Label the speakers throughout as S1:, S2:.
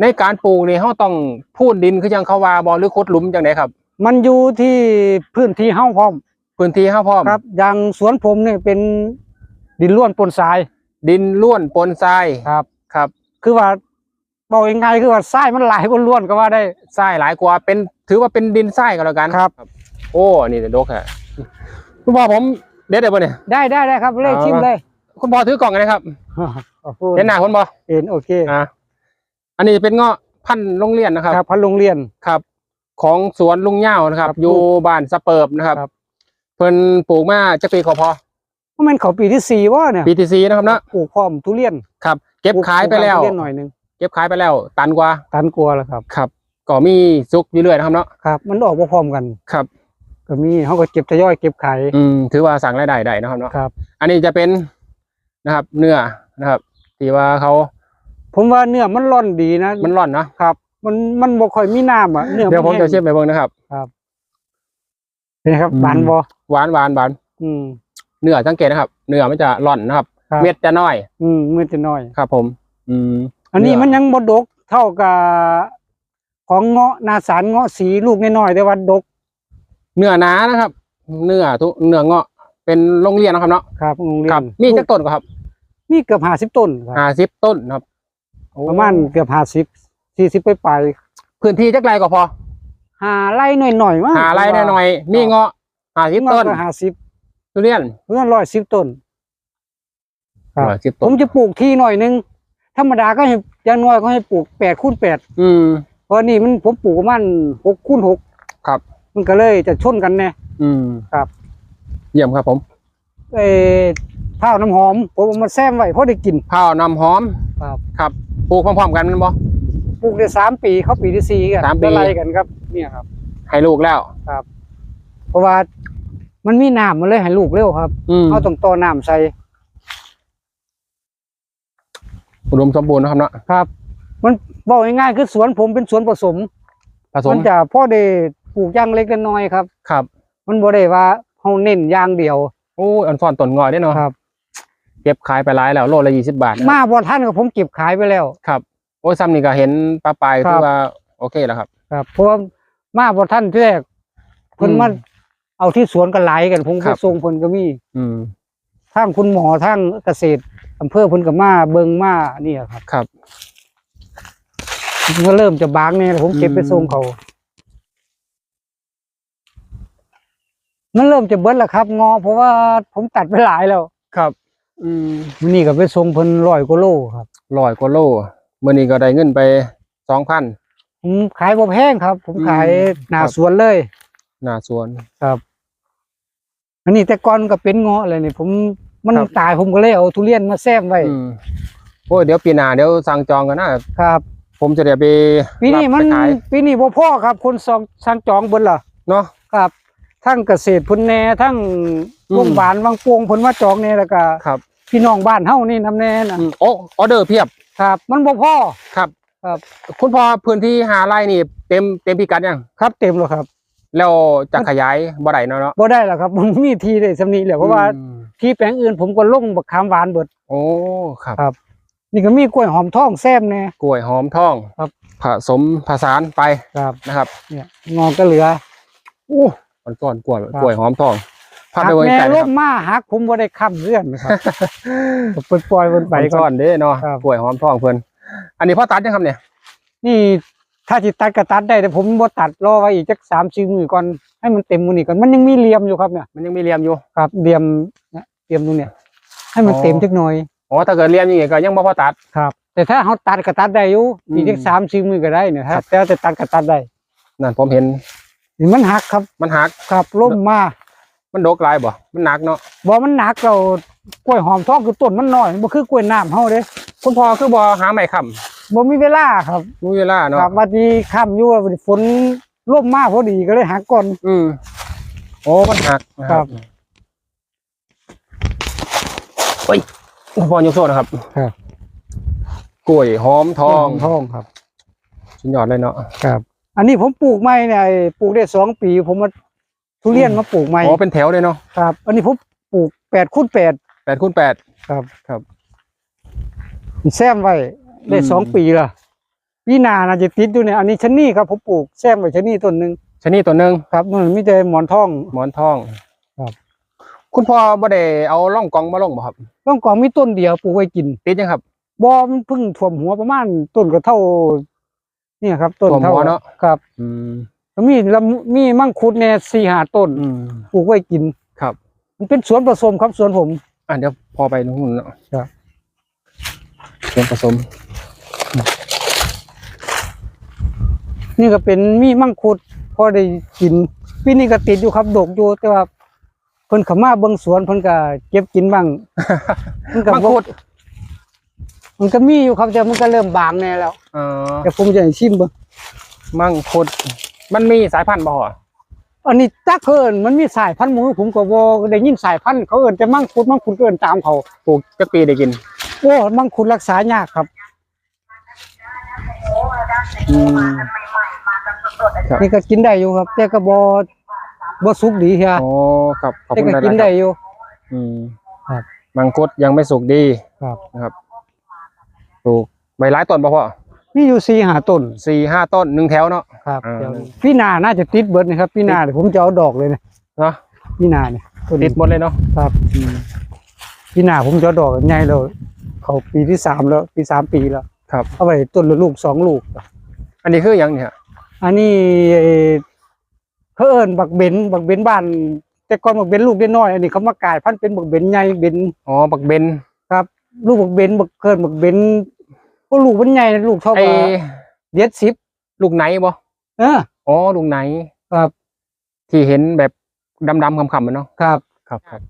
S1: ในการปลูกนี่เขาต้องพูนดินคือจังเขาว่าบอหรือขุดหลุมจังไดครับ
S2: มันอยู่ที่พื้นที่เฮาพร้อม
S1: พื้นที่เขาพร้อม
S2: ครับ อย่างสวนผมเนี่ยเป็นดินล้วนปนทราย
S1: ดินล้วนปนทราย
S2: ครับ
S1: ครับ
S2: คือว่าบอกยังไงคือว่าทรายมันหลายบนล้วนก็ว่าได้
S1: ทรายหลายกว่าเป็น ถือว่าเป็นดินทรายก็แล้วกัน
S2: ครับ
S1: โอ้นี่เดี๋ยวดกฮะคุณพ่อผมเด็ดเดี๋ยวบ่เนี่ย
S2: ได้ได้ได้ครับเลข
S1: เอา
S2: ชิมเลย
S1: คุณพ่อถือกล่องกันนะครับ
S2: พูด
S1: เห็นหน้าคุณพ่อ
S2: เห็นโอเค
S1: อ่า อันนี้เป็นเงาะพันธุ์โรงเรียนนะครับ
S2: ครับพันโรงเรียน
S1: ครับ ของสวนลุงเหย้านะครับ
S2: ครับ
S1: อยู่บ้านสะเปิบนะครับ
S2: ครับ
S1: เพิ่นปลูกมาจะปีขอพอ
S2: เพราะมันเขาปีที่สี่ว่าเนี่ย
S1: ปีที่สี่นะครับเนาะ
S2: ปลูกพร้อมทุเรียน
S1: ครับ เก็บขายไปแล้ว
S2: ปกทุเรียนหน่อยหนึง
S1: เก็บขายไปแล้ว ตันกว่า
S2: ตันกลัวแล้วครับ
S1: ครับก็มีซุกอยู่เรื่อยนะครับเนาะ
S2: ครับ มันออกมาพร้อมกัน
S1: ครับ
S2: ก็มีเขาก็เก็บทยอยเก็บขาย
S1: อืมถือว่าสั่งรายได้ได้นะครับเนาะ
S2: ครับ
S1: อันนี้จะเป็นนะครับเนื้อนะครับที่ว่าเขา
S2: ผมว่าเนื้อมันร่อนดีนะ
S1: มันร่อนเนาะ
S2: ครับ มันมันบ่ค่อยมีน้ำอะเนื้อ
S1: เดี๋ยวผม
S2: แห้ง
S1: จะเชื่อมไปเบิ่งนะครับ
S2: นี่ครับ
S1: อืม
S2: บานบ่
S1: หวานหวานหวาน
S2: อืม
S1: เนื้อสังเกตนะครับ เนื้อมันจะร่อนนะครับ
S2: ครับ
S1: เม็ดจะน้อย
S2: อืมมือจะน้อย
S1: ครับ ผม อืม
S2: อันนี้
S1: เนื้อ
S2: มันยังบ่ดกเท่ากับของเงาะนาสารเงาะสีลูกน้อยๆแต่ว่าดก
S1: เนื้อหนานะครับ เนื้อทุเนื้อเงาะเป็นโรงเรียนนะครับเนาะ
S2: ครับโรงเรีย
S1: ครับ
S2: น
S1: มีจักต้นก็ครับ
S2: มีเกือบห้าสิบต้นครับ
S1: ห้าสิบต้นครับโอ้
S2: ประมาณเกือบห้าสิบสี่สิบไปปลาย
S1: พื้นที่จักไรก็พอ
S2: ๆหาไร่หน่อยๆมั้ง
S1: หาไรหน่อยๆมีเงาะห้าสิบต้น
S2: ห้าสิบ
S1: ทุเรียน
S2: เพื่อนร้อยสิบต้นครับ
S1: ร้อยสิบ
S2: ผ
S1: ต้น
S2: มจะปลูกที่หน่อยนึงธรรมดาก็ให้อย่างน้อยก็ให้ปลูกแปดคูณแปด
S1: อืม
S2: เพราะนี่มันผมปลูกประมาณหกคูณหก
S1: ครับ
S2: มันก็เลยจะชนกันแน่
S1: อืม
S2: ครับ
S1: เยี่ยมครับผม
S2: เอ่อข้าวน้ำหอมผมเอามาแซมไว้เพราะได้กิน
S1: ข้าวน้ำหอม
S2: ครับ
S1: ครับ ปลูกพร้อมๆกันแมันบ่
S2: ปลูกได้สามปีเขาปีที่สี่กัน
S1: สามปี
S2: ไล่กันครับ เนี่ยครับ
S1: ให้ลูกแล้ว
S2: เพราะว่ามันมีน้ำมันเลยให้ลูกเร็วครับ
S1: อืม
S2: เขาต้องต่อน้ำใส่
S1: อุดมสมบูรณ์นะครับเนาะ
S2: ครับ มันบอกง่ายๆคือสวนผมเป็นสวนผสม
S1: ผสม
S2: มันจะพ่อได้ปลูกอย่างเล็กน้อยครับ
S1: ครับ
S2: มันบ่ได้ว่าเขาเน้นอย่างเดียว
S1: โอ้ยอันซ่อนต้นงอยได้เนาะ
S2: ครับ
S1: เก็บขายไปหลายแล้วโลละยี่สิบบาทนะครับ
S2: มาบ่ท่านกับผมเก็บขายไปแล้ว
S1: ครับ โอ้ยซ้ำนี่ก็เห็นปลาปลาย
S2: ครั
S1: คื
S2: บ
S1: อว่าโอเคแล้วครับ
S2: ครับเพราะว่ามาบ่ท่านที่แรกเพิ่น
S1: อืม
S2: มาเอาที่สวนกันหลายกันผม
S1: ครั
S2: ก็
S1: บ
S2: ส่งเพิ่นก็มี
S1: อืม
S2: ทางคุณหมอทางเกษตรอำเภอเพิ่นก็มาเบิ่งมานี่ครับ
S1: ครับ
S2: มันก็เริ่มจะบางเนี่ยผมเก็บไป
S1: อืม
S2: ส่งเขา มันเริ่มจะเบิดแล้วครับ งอเพราะว่าผมตัดไปหลายแล้ว
S1: ครับ อืม
S2: วันนี้ก็ไปส่งเพิ่นร้อยกว่าโลครับ
S1: ร้อยกว่าโลเมื่อนี้ก็ได้เงินไปสองพัน
S2: ผมขายบ่แพงครับ ผมขาย
S1: อืม
S2: หน้า
S1: ครับ
S2: สวนเลย
S1: หน้าสวน
S2: ครับอันนี้แต่ก่อนก็เป็นเงาะเลยนี่ผมมัน
S1: ครับ
S2: ตายผมก็เลยเอาทุเรียนมาแซมไว้
S1: อืมโอ้ยเดี๋ยวปีหน้าเดี๋ยวสั่งจองกันนะครับ ผมจะเดี๋ยวไป
S2: ปีนี้
S1: รับ
S2: มัน
S1: ไปขาย
S2: ปีนี้บ่พอครับ คนสองสั่งจองเบิ่นล่ะ
S1: เนาะ
S2: ครับ ทั้งเกษตรพุ่นแน่ทั้ง
S1: อืม
S2: โรงพยาบาลบางปวงเพิ่นมาจองแน่แล้วก็
S1: ครับ
S2: พี่น้องบ้านเฮานี่นำแน่น่ะ
S1: อืมโอ้ออเดอร์เพียบ
S2: ครับ มันบ่พอ
S1: ครับ
S2: ครับ
S1: คุณพ่อพื้นที่หาไร่นี่ เต็มเต็มพิกัดยัง
S2: ครับ เต็มแล้วครับ
S1: แล้วจะขยายบ่ได้เนาะเนาะ
S2: บ่ได้แล้วครับมันมีทีได้สำนี้แหละเพราะว่า
S1: อืม
S2: ที่แปลงอื่นผมก็ลงบักขามหวานเบิด
S1: โอ้ครับ
S2: ครับ นี่ก็มีกล้วยหอมทองแซมแน่
S1: กล้วยหอมทอง
S2: ครับ
S1: ผสมผสานไป
S2: ครับ
S1: นะครับ
S2: เนี่ยงอก็เหลือ
S1: อู้ มันก้อนกล้วย
S2: ครับ
S1: กล้วยหอมทองพา
S2: หั
S1: ไป
S2: ก
S1: เบิ่ง
S2: แม่
S1: ไก่ค
S2: ร่
S1: รับ
S2: มมาหักผมบ่ได้ค้ำเรื่องนะครับปล่อยปล่อยมันไป
S1: ไป
S2: ก่
S1: ก่
S2: อ
S1: อน นเด้เนาะ
S2: ครับ
S1: กล้วยหอมทองเพิ่นอันนี้พ่อตัดยังครับเนี่ย
S2: นี่ถ้าจิตัดก็ตัดได้แต่ผมบ่ตัดรอไว้อีกจักสามสี่มือก่อนให้มันเต็มมือนี่ก่อนมันยังมีเหลี่ยมอยู่ครับเนี่ย
S1: มันยังมีเหลี่ยมอยู่
S2: ครับเหลี่ยมเนี่ยเหลี่ยมตรงเนี้ยให้มัน
S1: อ๋อ
S2: เต็มจักหน่อย
S1: อ๋อถ้าเกิดเหลี่ยมอย่างงี้ก็ยังบ่พอตัด
S2: ครับ แต่ถ้าเขาตัดก็ตัดได้อยู่
S1: อืม
S2: อีกจักสามสี่มือก็ได้เนี่ย
S1: ครั
S2: ถ้า
S1: บ
S2: แต่แต่ตัดก็ตัดได้
S1: นั่นผมเห็น
S2: นี่มันหักครับ
S1: มันหัก
S2: ครับล่มมา
S1: มันดกหลายบ่ มันหนักเนาะ
S2: บ่มันหนักเรากล้วยหอมทองคือต้นมันน้อยบ่คือกล้วยน้ำเฮาเด้
S1: คุณพ่อคือบ่หาไม้ค้
S2: บ่มีเวลาครับำ
S1: มีเวลาเนาะ
S2: ครับวันนี้ค่ำอยู่ว่าฝนล่มมาพอดีก็เลยหักก่อน
S1: อืมโอ้มันหักนะครับเฮ้ยคุณพ่อยกโซ่นะครับ
S2: ครับ
S1: กล้วยหอมทอง
S2: ทองครับ
S1: สุดยอดเลยเนาะ
S2: ครับ อันนี้ผมปลูกไม้เนี่ยไอ้ปลูกได้สองปี ผมมาทุเรียนมาปลูกไม้
S1: อ๋อเป็นแถวเลยเนาะ
S2: ครับ อันนี้ผมปลูกแปดคูณแปด
S1: แปดคูณแปด
S2: ครับ
S1: ครับ
S2: แซมไว้ได้
S1: อืม
S2: สองปีละปีหน้าน่าจะติดอยู่เนี่ยอันนี้ชะนีครับผมปลูกแซมไว้ชะนีต้นหนึง
S1: ชนิดตัวหนึ่ง
S2: ครับมันมีแต่หมอนทอง
S1: หมอนทอง
S2: ครับ
S1: คุณพ่อบ่ได้เอาล่องกองมาลงบ่ครับ
S2: ร่องกองมีต้นเดียวปลูกไว้กิน
S1: ติดยังครับ
S2: บ่มันเพิ่งท่วมหัวประมาณต้นก็เท่าเนี่ยครับต้น
S1: ท่วม
S2: เท่า
S1: หัวเนอะ
S2: ครับ
S1: อืม
S2: แล้วมีลำมีมังคุดเนี่ยสี่ห้าต้น
S1: อืม
S2: ปลูกไว้กิน
S1: ครับ
S2: มันเป็นสวนผสมครับสวนผม
S1: อะเดี๋ยวพอไปตรงนู้นเนาะ
S2: ครับ
S1: ส่วนผสม
S2: นี่ก็เป็นมีมังคุดพอได้กินปีนี้ก็ติดอยู่ครับดกอยู่แต่ว่าเพิ่นเข้ามาเบิ่งสวนเพิ่นก็เก็บกินบ้างมันก็
S1: มัง
S2: บ่
S1: คุด
S2: มันก็มีอยู่ครับแต่มันก็เริ่มบางแน่แล้ว
S1: เอ่อ
S2: แต่ผมจะให้ชิมเบิ่ง
S1: มังคุดมันมีสายพันธุ์บ่ฮะ
S2: อันนี้ตักเพิ่นมันมีสายพันธุ์หมูผมก็บ่ได้ยินสายพันธุ์เขาเอิ้นแต่มังคุดมังคุดก็เอิ้นตามเขา
S1: ปลูกจักปีได้กิน
S2: โอ้มังคุดรักษายากครับ
S1: อืมครับ
S2: นี่ก็กินได้อยู่ครับ แต่ก็บ่บ่สุกดีเฮีย
S1: โอ้ครับขอบ
S2: แต่
S1: คุณ
S2: ก็
S1: นะ
S2: กิน
S1: ค
S2: ได้
S1: รับ
S2: อยู่
S1: อืม
S2: ครับ
S1: มังคุดยังไม่สุกดี
S2: ครับ
S1: นะครับ ปลูกใบหลายต้นบ่พ่อ
S2: มีอยู่สี่ห้าต้น
S1: สี่ห้าต้นหนึ่งแถวเนาะ
S2: ครับ
S1: อ่า
S2: เดี๋ยวพี่นาน่าจะติดเบิดนะครับพี่นาเดี๋ยวผมจะเอาดอกเลยนะ
S1: เนาะ
S2: พี่นาเนี่ยต้น
S1: ติดหมดเลยเนาะ
S2: ครับพี่นาผมจะเอาดอกใหญ่แล้วเขาปีที่สามแล้วปีสามปีแล้ว
S1: ครับ
S2: เอาไปต้นละลูกสองลูก
S1: อันนี้คืออย่างเนี่ย
S2: อันนี้เขาเอิ้นบักเบนบักเบนบ้าน แต่ก่อนบักเบนลูกได้น้อยอันนี้เขามากลายพันธุ์เป็นบักเบนใหญ่เบน
S1: อ๋อบักเบน
S2: ครับ ลูกบักเบนบักเกินบักเบนก็ลูกมันใหญ่นะลูกเท่า
S1: ไอ้
S2: กับเด็ดสิบ
S1: ลูกไหนบ่
S2: เออ
S1: อ๋อลูกไหน
S2: ครับ
S1: ที่เห็นแบบดำๆคำๆมันเนาะ
S2: ครับ
S1: ครับครับ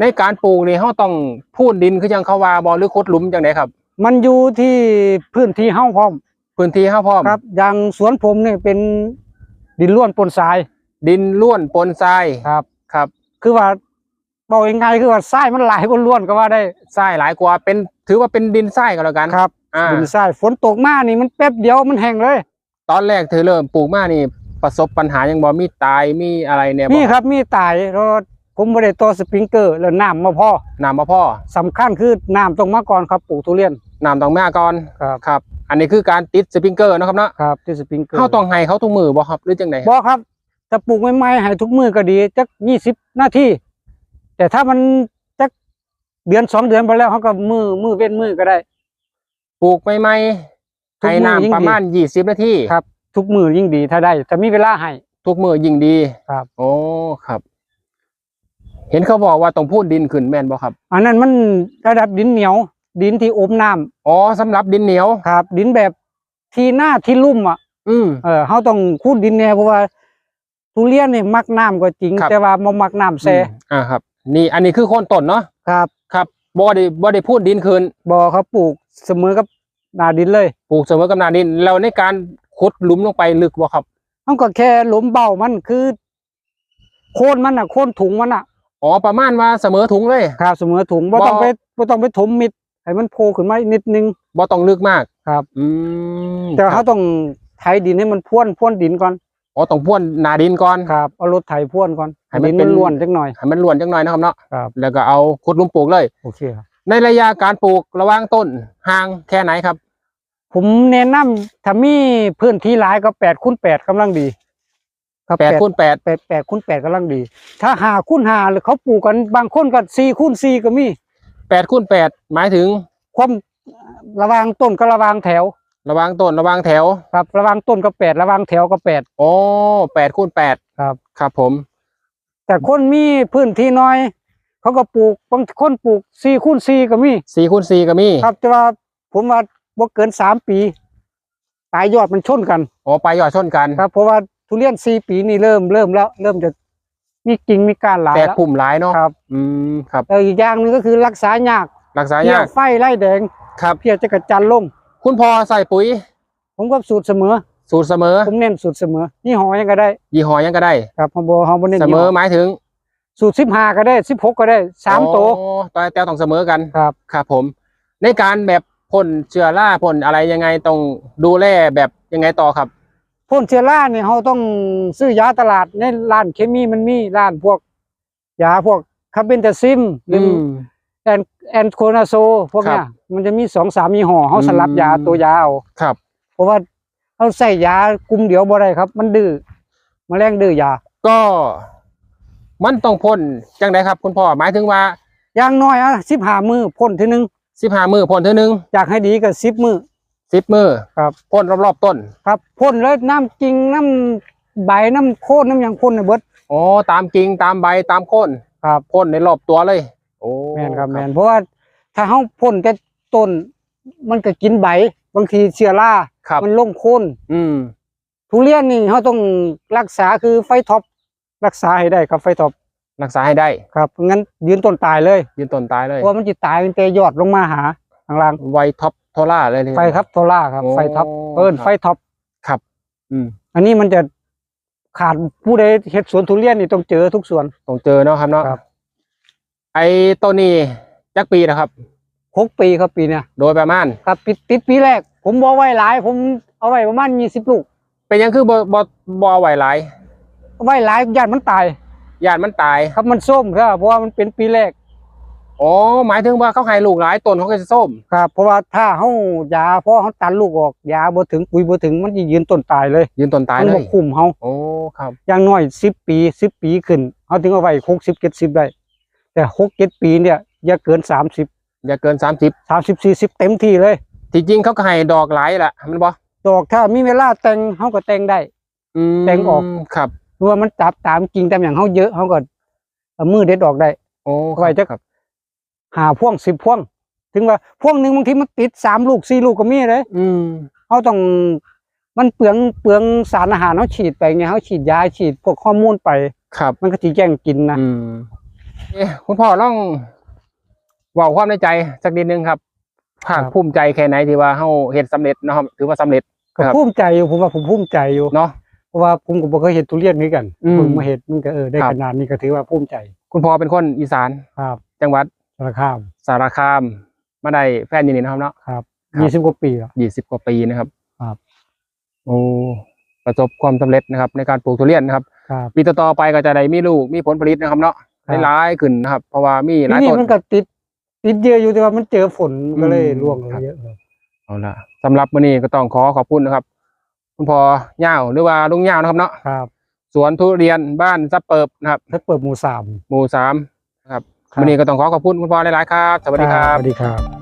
S1: ในการปลูกนี่เขาต้องพูดดินคือยังเขาว่าบ่หรือขุดหลุมจังไดครับ
S2: มันอยู่ที่พื้นที่เฮ้าพร้อม
S1: พื้นที่เฮาพร้อม
S2: ครับอย่างสวนผมเนี่ยเป็นดินล้วนปนทราย
S1: ดินล้วนปนทราย
S2: ครับ
S1: ครับ
S2: คือว่า บอกยังไงคือว่าทรายมันหลายกว่าล้วนก็ว่าได้
S1: ทรายหลายกว่าเป็น ถือว่าเป็นดินทรายก็แล้วกัน
S2: ครับ
S1: อ่า
S2: ดินทรายฝนตกมานี่มันแป๊บเดียวมันแห้งเลย
S1: ตอนแรกเธอเริ่มปลูกมานี่ ประสบปัญหายังบ่มีตายมีอะไรเนี่ย
S2: นี่ครับมีตายแล้วผมบ่ได้ต่อสปริงเกอร์แล้วน้ำมาพอ
S1: น้ำมาพ่อ
S2: สำคัญคือน้ำต้องมาก่อนครับปลูกทุเรียน
S1: น้ำต้องมาก่อน
S2: ครับ
S1: ครับ อันนี้คือการติดสปริงเกอร์เนาะครับเนาะ
S2: ครับที่สปริงเกอร์
S1: เขาต้องให้เขาทุกมือบ่ครับหรือจังได
S2: บ่ครับถ้าปลูกใหม่ๆให้ทุกมือก็ดีจัก20นาที แต่ถ้ามันจักเดือนสองเดือนไปแล้วเขาก็มือมือเว้นมือก็ได้
S1: ปลูกใหม่ๆ
S2: ทุก
S1: ให้
S2: มื้อยิ่ง
S1: น้ำประมาณ20นาที
S2: ครับ ทุกมือยิ่งดีถ้าได้ถ้ามีเวลาให้
S1: ทุกมือยิ่งดี
S2: ครับ
S1: โอ้ครับ เห็นเขาบอกว่าต้องพูดดินขึ้นแม่นบ่ครับ
S2: อันนั้นมันระดับดินเหนียว ดินที่อมน้ำ
S1: อ๋อสำหรับดินเหนียว
S2: ครับ ดินแบบที่หน้าที่ลุ่มอะ
S1: อืม
S2: เออเขาต้องคูดดินเนี่ยเพราะว่าทุเรียนนี่มักน้ำก็จริง
S1: ครับ
S2: แต่ว่าบ่มักน้ำแซ่
S1: อ่าครับ นี่อันนี้คือโคนต้นเนาะ
S2: ครับ
S1: ครับบ่ได้บ่ได้พูดดินคืน
S2: บ่เขาปลูกเสมอกับหน้าดินเลย
S1: ปลูกเสมอกับนาดินแล้วในการขุดหลุมลงไปลึกบ่ครับ
S2: มันก็แค่หล้มเบามันคือ โคนมันอะโคนถุงมันอะ
S1: อ๋อประมาณว่าเสมอถุงเลย
S2: ครับเสมอถุงบ่
S1: บ่
S2: ต้องไปบ่ต้องไปถมมิดให้มันโผล่ขึ้นมานิดนึง
S1: บ่ต้องลึกมาก
S2: ครับ
S1: อืม
S2: แต่
S1: ค
S2: เขา
S1: รับ
S2: ต้องไถดินให้มันพ่วนพ่วนดินก่อน
S1: อ๋อต้องพ่วนนาดินก่อน
S2: ครับเอารถไถพ่วนก่อน
S1: ให้มัน
S2: ดิน
S1: เป็
S2: มันน ล้วนจักหน่อย
S1: ให้มันล้วนจังหน่อยนะครับเนาะ
S2: ครับ
S1: แล้วก็เอาขุดหลุมปลูกเลย
S2: โอเคครับ
S1: ในระยะการปลูกระหว่างต้นห่างแค่ไหนครับ
S2: ผมแนะนำถ้ามีพื้นที่หลายก็8คูณ8กำลังดี ครับ
S1: แปดคูณแปด
S2: แปดแปดคูณแปดกำลังดี ถ้าหาคูณหาหรือเขาปลูกกันบางคนก็สี่คูณสี่ก็มี
S1: แปดคูณแปดหมายถึง
S2: ความระหวางต้นก็ระหวางแถว
S1: ระหว่างต้นระหว่างแถว
S2: ครับ ระหวางต้นก็แปดระหวางแถวก็แปด
S1: โอ้แปดคูณแปด
S2: ครับ
S1: ครับผม
S2: แต่คนมีพื้นที่น้อย เขาก็ปลูกบางคนปลูกสี่คูณสี่ก็มี
S1: สี่คูณสี่ก็มี
S2: ครับแต่ว่าผมว่าบ่เกินสามปีปลายยอดมันชนกัน
S1: อ๋อปลายยอดชนกัน
S2: ครับ เพราะว่าทุเรียนสี่ปีนี่เริ่มเริ่มแล้ว เริ่มจะมีกิ่งมีก้านหลาย
S1: แตก
S2: แล้ว
S1: พุ่มหลายเนาะ
S2: ครับ
S1: อืมครับ
S2: แล้วอีกอย่างหนึงก็คือรักษายาก
S1: รักษา
S2: เพี้
S1: ยายก
S2: ไฟไล่แดง
S1: ครับ
S2: เพี้ยจะกระจันลง
S1: คุณพ่อใส่ปุ๋ย
S2: ผมก็สูตรเสมอ
S1: สูตรเสมอ
S2: ผมเน้นสูตรเสมอยี่ห้อยังก็ได้
S1: ยี่ห้อยังก็ได้
S2: ครับผมบอกผมบ่เน้น
S1: เส
S2: ยี่
S1: ม
S2: ห้
S1: อ
S2: อ
S1: หมายถึง
S2: สูตรสิบห้าก็ได้สิบหกก็ได้สามโตว
S1: อ๋อต่อแต่ต้องเสมอกัน
S2: ครับ
S1: ครับผม ในการแบบพ่นเชื้อราพ่นอะไรยังไงต้องดูแลแบบยังไงต่อครับ
S2: พ่นเชื้อราเนี่ยเราต้องซื้อยาตลาดในร้านเคมีมันมีร้านพวกยาพวกคาเบนตาซิมหรืออ แอนแอนโคนาโซพวกเนี้
S1: ครั
S2: ย
S1: บ
S2: มันจะมีสองสามยี่ห้อเขาสลับ
S1: อืม
S2: ยาตัวยาเอา
S1: ครับ
S2: เพราะว่าเขาใส่ยากลุ่มเดียวบ่ได้ครับ มันดื้อแมลงดื้อยา
S1: ก็ มันต้องพ่นจังไดครับ คุณพ่อหมายถึงว่า
S2: อย่างน้อยอะสิบห้ามือพ่นทีนึง
S1: สิบห้ามือพ่นเท่านึง
S2: อยากให้ดีก็สิบมือ
S1: สิบมือ
S2: ครับ
S1: พ่นรอบๆต้น
S2: ครับพ่นแล้วน้ำจริงน้ำใบน้ำโคนน้ำหยังพ่นในเบิด
S1: อ๋อตามกิ่งตามใบตามโคน
S2: ครับ
S1: พ่นในรอบตัวเลย โอ้
S2: แม่นครับแม่นเพราะว่าถ้าเฮาพ่นแต่ต้น มันก็กินใบบางทีเชื้อรา
S1: ครับ
S2: มันลงโคน
S1: อืม
S2: ทุเรียนนี่เขาต้องรักษาคือไฟท็อปรักษาให้ได้ครับไฟท็อป
S1: รักษาให้ได้
S2: ครับงั้นยืนต้นตายเลย
S1: ยืนต้นตายเลย
S2: เพราะมันจะตายเป็นเตยอดลงมาหาข้างล่าง
S1: ไวท็อปโทล่าเลยเลย
S2: ไฟครับโทล่าครับ
S1: โอ้
S2: ไฟท็อปเอิ้น
S1: ครับ
S2: ไฟท็อป
S1: ครับ อืม
S2: อันนี้มันจะขาดผู้ใดเฮ็ดสวนทุเรียนนี่ต้องเจอทุกสวน
S1: ต้องเจอเนาะครับเนาะ
S2: ครับ
S1: ไอ้ต้นนี้จักปีนะครับ
S2: หกปีครับปีเนี้ย
S1: โดยประมาณ
S2: ครับปิดติดปีแรก ผมบ่ไว้หลาย ผมเอาไว้ประมาณยี่สิบลูก
S1: เป็นหยังคือบ่บ่บ่ไหวหลาย
S2: เอาไว้หลายญาติมันตาย
S1: ญาติมันตาย
S2: ครับมันส้มครับเพราะว่ามันเป็นปีแรก
S1: อ๋อหมายถึงว่าเขาให้ลูกหลายต้นเขาก็จะส้ม
S2: ครับเพราะว่าถ้าเฮายาพอเฮาตัดลูกออกยาบ่ถึงปุ๋ยบ่ถึงมันสิยืนต้นตายเลย
S1: ยืนต้นตาย
S2: มัน
S1: เล
S2: บ่
S1: ย
S2: คุ้มเฮา
S1: โอ้ครับ
S2: อย่างน้อย10ปี10ปีขึ้นเฮาถึงเอาไว้60 70ได้ แต่6 7ปีเนี่ยอย่าเกิน30
S1: อย่าเกินสามสิบ
S2: 30 40เต็มที่เลย
S1: ที่จริงเขาก็ให้ดอกหลายแหละมันบ่
S2: ดอกถ้ามีเวลาแต่งเฮาก็แต่งได้
S1: อืม
S2: แต่งออก
S1: ครับ
S2: เพราะว่ามันจับตามกิ่งตามอย่างเฮาเยอะเฮาก็เอามือเด็ดออกได้
S1: โอ้
S2: ไว้จัก
S1: ครับ
S2: หาพ่วง10พ่วง ถึงว่าพ่วงหนึงบางทีมันติดสามลูกสี่ลูกก็มีเลย
S1: อืม
S2: เขาต้องมันเปลืองเปลืองสารอาหารเขาฉีดไปไงเขาฉีดยาฉีดพวกฮอร์โมนไป
S1: ครับ
S2: มันก็จีแย่งกินนะ
S1: อืมเอ๊ะ คุณพ่อลองเว่าความในใจสักนิดนึงครับภาคภูมิใจแค่ไหนที่ว่าเฮาเฮ็ดสำเร็จเนาะครับถือว่าสำเร็จ
S2: ก็
S1: ครับ
S2: ภูมิใจอยู่ผมว่าผมภูมิใจอยู่
S1: เนาะ
S2: เพราะว่าผมก็บ่เคยเห็นทุเรียนนี้กัน
S1: อืม
S2: ผมมาเห็นมันก็เออได้
S1: ครับ
S2: ขนาดนี้ก็ถือว่าภูมิใจ
S1: คุณพ่อเป็นคนอีสาน
S2: ครับ
S1: จังหวัด
S2: สารคาม
S1: สารคามมาได้แฟนอยินดีนะครับเนาะ
S2: ครับ
S1: ครับ
S2: ยี่สิบกว่าปีแล้ว
S1: ยี่สิบกว่าปีนะครับ
S2: ครับ
S1: โอ้ประสบความสำเร็จนะครับ ในการปลูกทุเรียนนะครับ
S2: ครับ
S1: ปีต่อๆไปก็จะได้มีลูกมีผลผลิตนะครับเนาะ
S2: ครับ
S1: หลายๆขึ้นนะครับ เพราะว่ามีห
S2: ที
S1: ลาย
S2: นี้
S1: ต้น
S2: มันก็ติด ติดเยอะอยู่แต่ว่ามันเจอฝนมันก็เลย
S1: อืม
S2: ร่วง
S1: ครับ
S2: เยอะครับ
S1: เอาละสำหรับมื้อนี้ก็ต้องขอขอบคุณนะครับ คุณพ่อย่าวหรือว่าลุงย่าวนะครับเนาะ
S2: ครับ
S1: สวนทุเรียนบ้านซับเปิบนะครับ
S2: ถ้าเปิดหมู่สาม
S1: หมู่สามนะครับ
S2: ครับ
S1: วันนี้ก็ต้องขอขอบคุณคุณพ่อหลายๆครับ สวัสดีครับ
S2: สวัสดีครับ